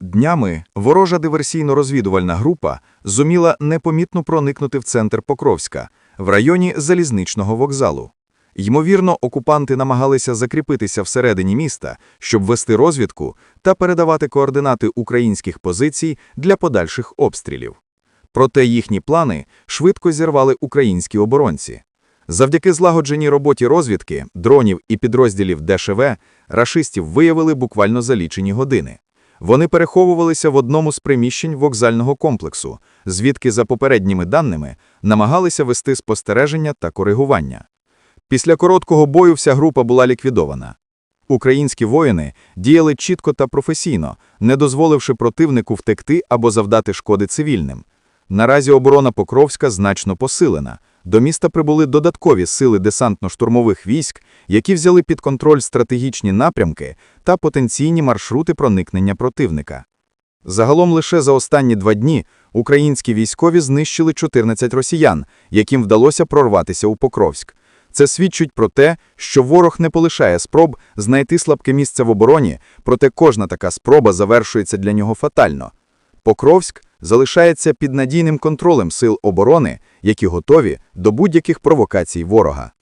Днями ворожа диверсійно-розвідувальна група зуміла непомітно проникнути в центр Покровська, в районі залізничного вокзалу. Ймовірно, окупанти намагалися закріпитися всередині міста, щоб вести розвідку та передавати координати українських позицій для подальших обстрілів. Проте їхні плани швидко зірвали українські оборонці. Завдяки злагодженій роботі розвідки, дронів і підрозділів ДШВ, рашистів виявили буквально за лічені години. Вони переховувалися в одному з приміщень вокзального комплексу, звідки, за попередніми даними, намагалися вести спостереження та коригування. Після короткого бою вся група була ліквідована. Українські воїни діяли чітко та професійно, не дозволивши противнику втекти або завдати шкоди цивільним. Наразі оборона Покровська значно посилена. До міста прибули додаткові сили десантно-штурмових військ, які взяли під контроль стратегічні напрямки та потенційні маршрути проникнення противника. Загалом лише за останні два дні українські військові знищили 14 росіян, яким вдалося прорватися у Покровськ. Це свідчить про те, що ворог не полишає спроб знайти слабке місце в обороні, проте кожна така спроба завершується для нього фатально. Покровськ залишається під надійним контролем сил оборони, які готові до будь-яких провокацій ворога.